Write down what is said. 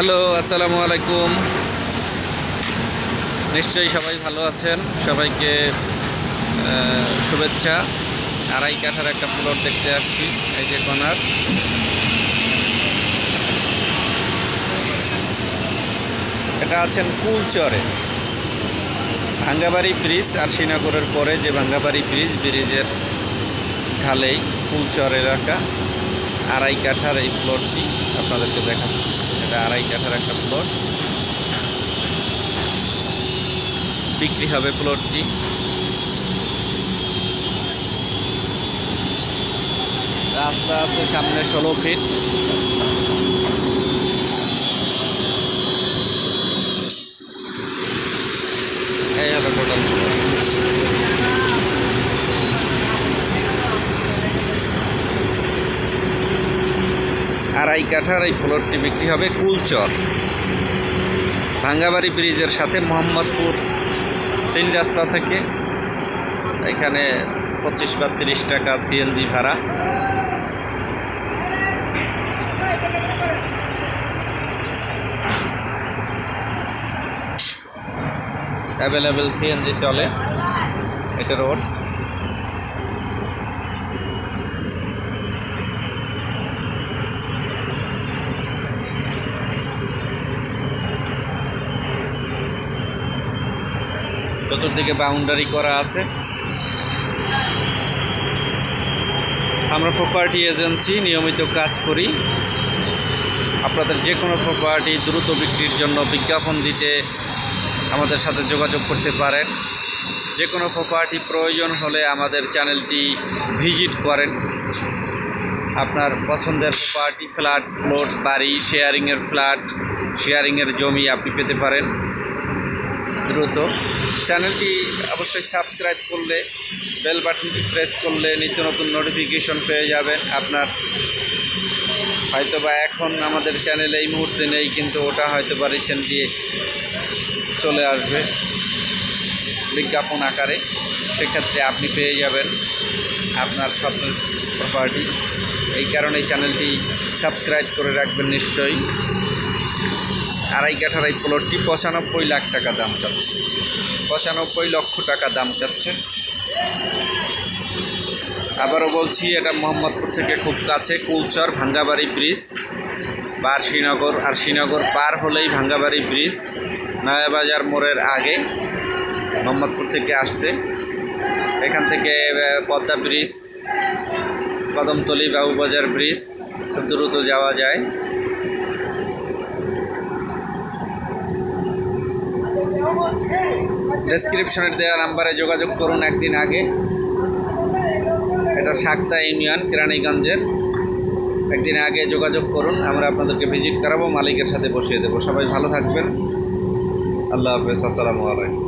Hello, আসসালামু আলাইকুম। নিশ্চয়ই সবাই ভালো আছেন। সবাইকে শুভেচ্ছা। আড়াই কাঠার একটা প্লট দেখতে আসছি, এই যে কোনার এটা আছেন কুলচরে। ভাঙ্গাবাড়ি ব্রিজ আর শ্রীনগরের পরে যে ভাঙ্গাবাড়ি ব্রিজ, ব্রিজের ঢালেই কুলচর এলাকা। আড়াই কাঠার এই প্লটটি আপনাদেরকে দেখাচ্ছি। এটা আড়াই কাঠার একটা প্লট বিক্রি হবে প্লটটি রাস্তা আছে সামনে ষোলো ফিট এই হলো টোটাল আড়াই কাঠার এই প্লটটি বিক্রি হবে কুলচর। ভাঙ্গাবাড়ি ব্রিজের সাথে মোহাম্মদপুর তিন রাস্তা থেকে। এখানে পঁচিশ বা তিরিশ টাকা সিএনজি ভাড়া। অ্যাভেলেবেল সিএনজি চলে। এটা রোড চতুর্দিকে বাউন্ডারি করা আছে। আমরা প্রপার্টি এজেন্সি নিয়মিত কাজ করি। আপনাদের যে কোনো প্রপার্টি দ্রুত বিক্রির জন্য বিজ্ঞাপন দিতে আমাদের সাথে যোগাযোগ করতে পারেন। যে কোনো প্রপার্টি প্রয়োজন হলে আমাদের চ্যানেলটি ভিজিট করেন। আপনার পছন্দের প্রপার্টি ফ্ল্যাট প্লট বাড়ি শেয়ারিংয়ের ফ্ল্যাট শেয়ারিংয়ের জমি আপনি পেতে পারেন। দ্রুত। চ্যানেলটি অবশ্যই সাবস্ক্রাইব করলে বেল বাটনটি প্রেস করলে নিত্য নতুন নোটিফিকেশন পেয়ে যাবেন আপনার। হয়তো বা এখন আমাদের চ্যানেল এই মুহূর্তে নেই, কিন্তু ওটা হয়তো বা দিয়ে চলে আসবে। বিজ্ঞাপন আকারে, সেক্ষেত্রে আপনি পেয়ে যাবেন আপনার স্বপ্নের প্রপার্টি এই কারণে চ্যানেলটি সাবস্ক্রাইব করে রাখবেন নিশ্চয়ই। আড়াই কাঠার এই প্লটটি পঁচানব্বই লাখ টাকা দাম চাচ্ছে। পঁচানব্বই লক্ষ টাকা দাম চাচ্ছে। আবারও বলছি, এটা মোহাম্মদপুর থেকে খুব কাছে কুলচর ভাঙ্গাবাড়ি ব্রিজ। বার শ্রীনগর আর শ্রীনগর পার হলেই ভাঙ্গাবাড়ি ব্রিজ। নয়াবাজার মোড়ের আগে মোহাম্মদপুর থেকে আসতে। এখান থেকে পদ্মা ব্রিজ, কদমতলি বাবুবাজার ব্রিজ, খুব দ্রুত যাওয়া যায়। ডেসক্রিপশনের দেওয়া নাম্বারে যোগাযোগ করুন একদিন আগে। এটা সাক্তা ইউনিয়ন, কেরানীগঞ্জের। একদিন আগে যোগাযোগ করুন, আমরা আপনাদেরকে ভিজিট করাবো, মালিকের সাথে বসিয়ে দেবো। সবাই ভালো থাকবেন। আল্লাহ হাফেজ, আসসালামু আলাইকুম।